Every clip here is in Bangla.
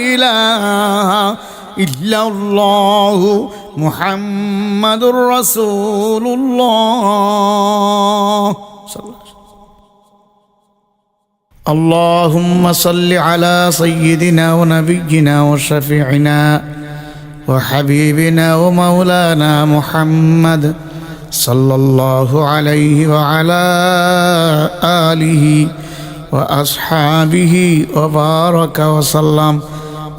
إله إلا الله محمد رسول الله. اللهم صل على سيدنا ونبينا وشفيعنا وحبيبنا ومولانا محمد صلى الله عليه وعلى آله وأصحابه وبارك وسلم.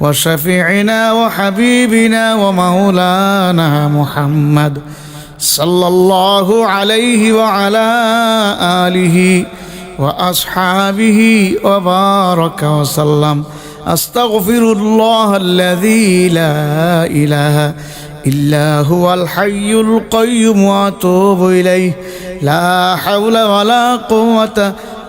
وشفيعنا وحبيبنا ومولانا محمد صلى الله عليه وعلى آله وأصحابه وبارك وسلم. أستغفر الله الذي لا إله إلا هو الحي القيوم وأتوب إليه. لا حول ولا قوة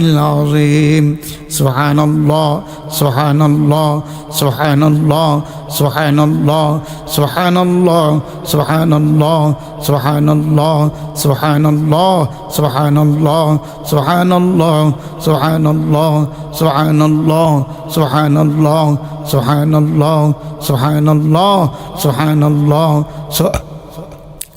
العظيم سبحان الله سبحان الله سبحان الله سبحان الله سبحان الله سبحان الله سبحان الله سبحان الله سبحان الله سبحان الله سبحان الله سبحان الله سبحان الله سبحان الله سبحان الله سبحان الله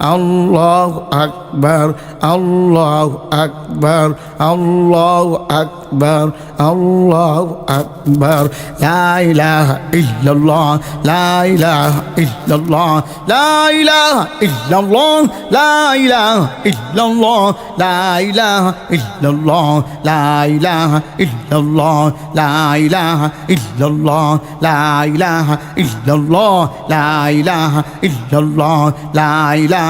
আল্লাহ আকবার আল্লাহ আকবার আল্লাহ আকবার আল্লাহ আকবার লাইলাহ ইল্লাল্লাহ লাইলাহ ইল্লাল্লাহ লাইলাহ ইল্লাল্লাহ লাইলাহ ইল্লাল্লাহ লাইলাহ ইল্লাল্লাহ লাইলাহ ইল্লাল্লাহ লাইলাহ ইল্লাল্লাহ লাইলাহ ইল্লাল্লাহ লাইলাহ ইল্লাল্লাহ লাইলাহ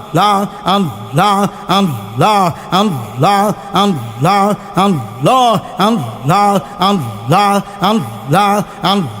Allah, Allah, Allah, Allah, Allah, Allah, Allah, Allah, Allah, Allah, Allah,